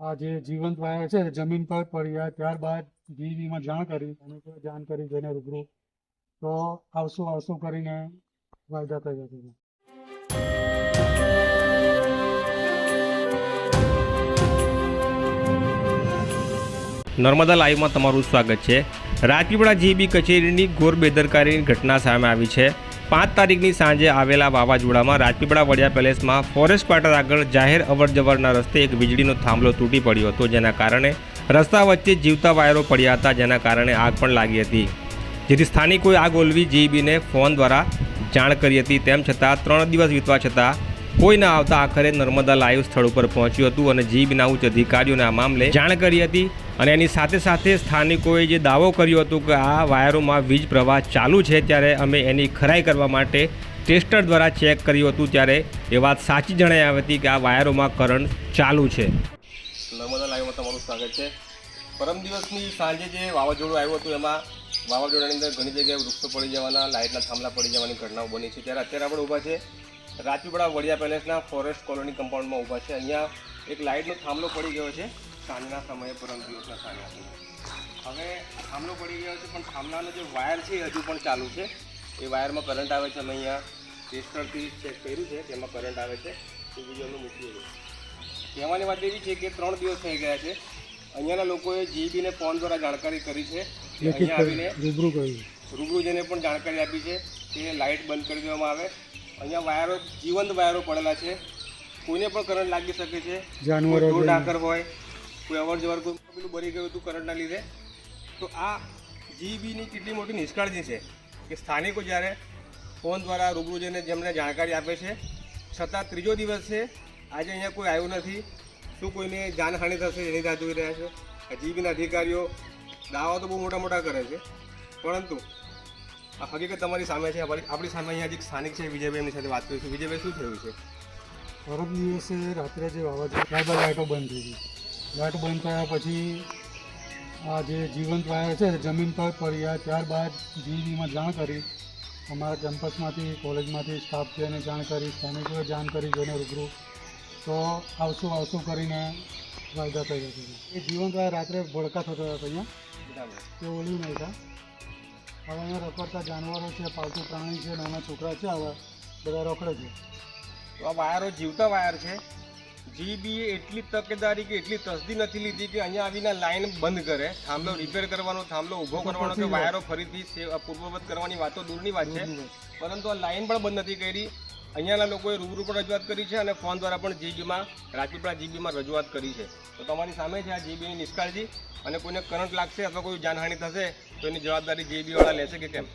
આ જે જીવંત વાયર છે, જમીન પર પડ્યા, ત્યારબાદ જીવીમાં જાણ કરી, અને જાણ કરી જઈને રૂબરૂ તો આવશું આવશું કરીને વાયદા થઈ હતા નર્મદા લાઈવમાં તમારું સ્વાગત છે. રાજપીપળા જીબી કચેરીની ઘોર બેદરકારીની ઘટના સામે આવી છે. પાંચ તારીખની સાંજે આવેલા વાવાઝોડામાં રાજપીપળા વડિયા પેલેસમાં ફોરેસ્ટ ક્વાર્ટર આગળ જાહેર અવરજવરના રસ્તે એક વીજળીનો થાંભલો તૂટી પડ્યો હતો, જેના કારણે રસ્તા વચ્ચે જીવતા વાયરો પડ્યા હતા, જેના કારણે આગ પણ લાગી હતી. જેથી સ્થાનિકોએ આગ ઓલવી જીબીને ફોન દ્વારા જાણ કરી હતી. તેમ છતાં ત્રણ દિવસ વીતવા છતાં કોઈ ન આવતા આખરે નર્મદા લાઈવ સ્થળ ઉપર પહોંચ્યું હતું અને જીબીના ઉચ્ચ અધિકારીઓને આ મામલે જાણ કરી હતી અને એની સાથે સાથે સ્થાનિકોએ જે દાવો કર્યો હતો કે આ વાયરોમાં વીજ પ્રવાહ ચાલુ છે ત્યારે અમે એની ખરાઈ કરવા માટે ટેસ્ટર દ્વારા ચેક કર્યું હતું ત્યારે એ વાત સાચી જણાઈ આવી હતી કે આ વાયરોમાં કરંટ ચાલુ છે. નર્મદા લાઈવમાં તમારું સ્વાગત છે. પરમ દિવસની સાંજે જે વાવાઝોડું આવ્યું હતું, એમાં વાવાઝોડાની અંદર ઘણી જગ્યાએ વૃક્ષો પડી જવાના, લાઇટના થાંભલા પડી જવાની ઘટનાઓ બની છે. ત્યારે અત્યારે આપણે ઊભા છે રાજપીપળા વડિયા પેલેસના ફોરેસ્ટ કોલોની કમ્પાઉન્ડમાં ઊભા છે. અહીંયા એક લાઇટનો થાંભલો પડી ગયો છે. સાંજના સમયે પરમ દિવસના સાંજે હવે થાંભલો પડી ગયો છે પણ થાંભલાનો જે વાયર છે એ હજુ પણ ચાલુ છે. એ વાયરમાં કરંટ આવે છે અમે અહીંયા ટેસ્ટરથી ચેક કર્યું છે તેમાં કરંટ આવે છે. એ બીજું અમે મૂકી દીધું કહેવાની વાત એવી છે કે ત્રણ દિવસ થઈ ગયા છે. અહીંયાના લોકોએ જીબીને ફોન દ્વારા જાણકારી કરી છે. અહીંયા આવીને રૂબરૂ રૂબરૂ જઈને પણ જાણકારી આપી છે કે લાઇટ બંધ કરી દેવામાં આવે. અહીંયા વાયરો જીવંત વાયરો પડેલા છે. કોઈને પણ કરંટ લાગી શકે છે. જાનવરો ડાકર હોય કોઈ અવર જવર કોઈ પેલું બની ગયું હતું કરંટના લીધે. તો આ જીબીની કેટલી મોટી નિષ્કાળજી છે કે સ્થાનિકો જ્યારે ફોન દ્વારા રૂબરૂ જઈને જેમને જાણકારી આપે છે છતાં ત્રીજો દિવસ છે આજે અહીંયા કોઈ આવ્યું નથી. શું કોઈને જાનહાનિ થશે એની રાહ જોઈ રહ્યા છે? આ જીબીના અધિકારીઓ દાવા તો બહુ મોટા મોટા કરે છે. પરંતુ હકીકત તમારી સામે છે આપણી સામે અહીંયા જે સ્થાનિક છે વિજયભાઈ એમની સાથે વાત કરીશું વિજયભાઈ શું થયું છે? પરમ દિવસે રાત્રે જે વાવાઝોડું ત્યારબાદ લાઇટો બંધ થઈ ગઈ. લાઇટો બંધ થયા પછી આ જે જીવંત વાયર છે જમીન પર પડ્યા. ત્યારબાદ જીવીમાં જાણ કરી. અમારા કેમ્પસમાંથી કોલેજમાંથી સ્ટાફ છે એને જાણ કરી સ્થાનિકોએ જાણ કરી જોઈને રૂબરૂ. તો આવશું આવશું કરીને વાયદા થઈ હતા એ જીવંત વાયર રાત્રે ભડકા થતો હતા અહીંયા. બરાબર. ઓળ્યું નહીં નાખ્યા હવે અહીંયા રખડતા જાનવરો છે પાલતુ પ્રાણી છે નાના છોકરા છે આવા બધા રખડે છે. તો આ વાયરો જીવતા વાયર છે. જીબીએ એટલી તકેદારી કે એટલી તસદી નથી લીધી કે અહીંયા આવીને લાઈન બંધ કરે થાંભલો રિપેર કરવાનો થાંભલો ઊભો કરવાનો કે વાયરો ફરીથી પૂર્વવત કરવાની વાતો દૂરની વાત છે. પરંતુ આ લાઈન પણ બંધ નથી કરી. અહીંયાના લોકોએ રૂબરૂ પણ રજૂઆત કરી છે અને ફોન દ્વારા પણ જીબીમાં રાજપીપળા જીબીમાં રજૂઆત કરી છે. તો તમારી સામે છે આ જીબીની નિષ્કાળજી. અને કોઈને કરંટ લાગશે અથવા કોઈ જાનહાનિ થશે તો એની જવાબદારી જીબીવાળા લેશે કે કેમ?